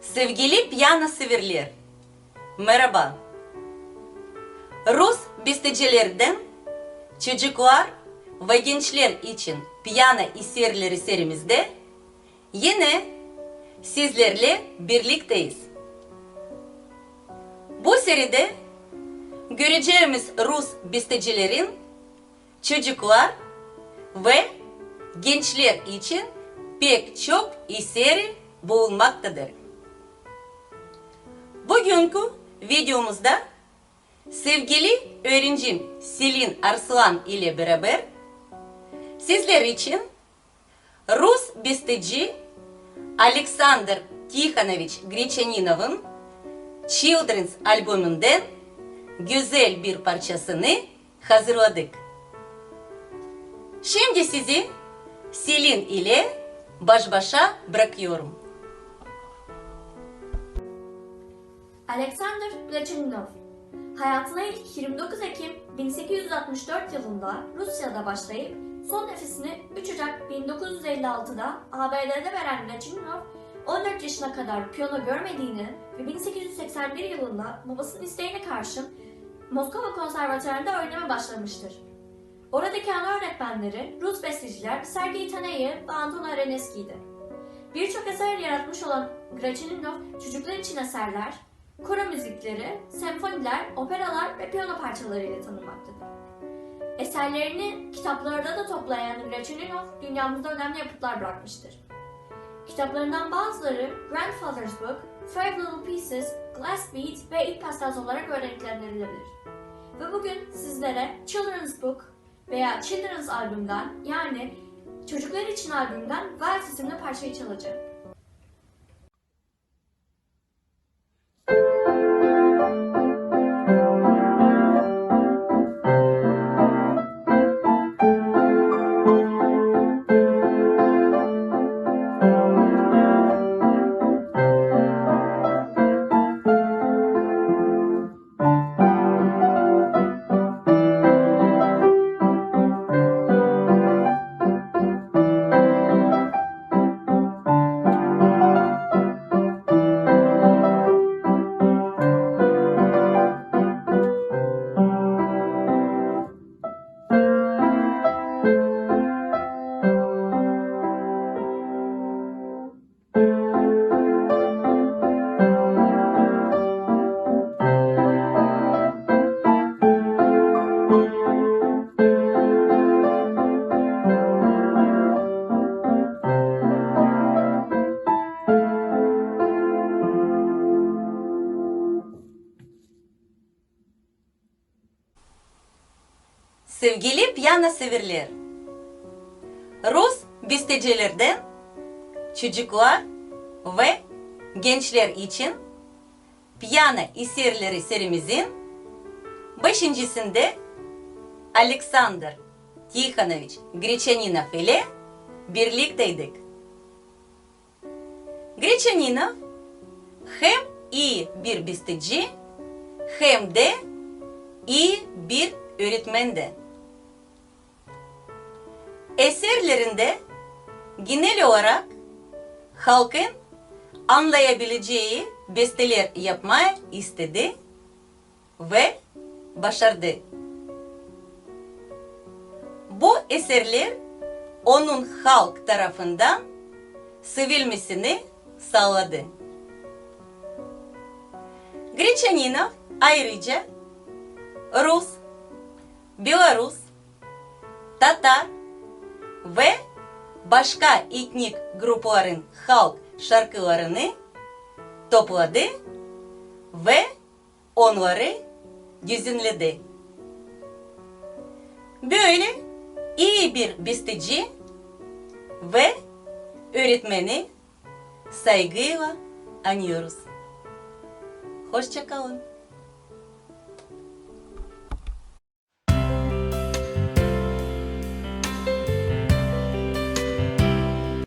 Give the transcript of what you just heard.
Sevgili piyano severler, merhaba. Rus bestecilerden çocuklar ve gençler için piyano eserleri serimizde yine sizlerle birlikteyiz. Bu seride göreceğimiz Rus bestecilerin çocuklar ve gençler için pek çok eseri bulunmaktadır. Bugünkü videomuzda sevgili öğrencim Selin Arslan ile beraber sizler için Rus besteci Alexander Tihanovich Grechaninov'un Children's albümünden güzel bir parçasını hazırladık. Şimdi sizi Selin ile baş başa bırakıyorum. Alexander Plachaninov Hayatına ilk 29 Ekim 1864 yılında Rusya'da başlayıp son nefesini 3 Ocak 1956'da ABD'de veren Plachaninov 14 yaşına kadar piyano görmediğini ve 1881 yılında babasının isteğine karşın Moskova Konservatuarı'nda oynamaya başlamıştır. Oradaki ana öğretmenleri Rus besteciler Sergei Taneyev ve Anton Areneski'ydi. Birçok eser yaratmış olan Grachininov çocuklar için eserler, koro müzikleri, senfoniler, operalar ve piyano parçalarıyla tanınmaktadır. Eserlerini kitaplarda da toplayan Grachininov dünyamızda önemli yapıtlar bırakmıştır. Kitaplarından bazıları Grandfather's Book, Five Little Pieces, Glass Beads ve Eight Pastels olarak öğretilenilebilir. Ve bugün sizlere Children's Book veya Children's albümden yani çocuklar için albümden Vals isimli parçayı çalacağım. Sevgili piyano severler, Rus bestecilerden çocuklar ve gençler için piyano eserleri serimizin beşincisinde Alexander Tihanovich Grechaninog ile birlikteydik. Grechaninog hem iyi bir besteci hem de iyi bir öğretmendi. Eserlerinde genel olarak halkın anlayabileceği besteler yapmayı istedi ve başardı. Bu eserler onun halk tarafından sevilmesini sağladı. Grechaninog ayrıca Rus, Belarus, Tatar ve başka etnik grupların halk şarkılarını topladı ve onları düzenledi. Böyle iyi bir besteci ve öğretmeni saygıyla anıyoruz. Hoşçakalın.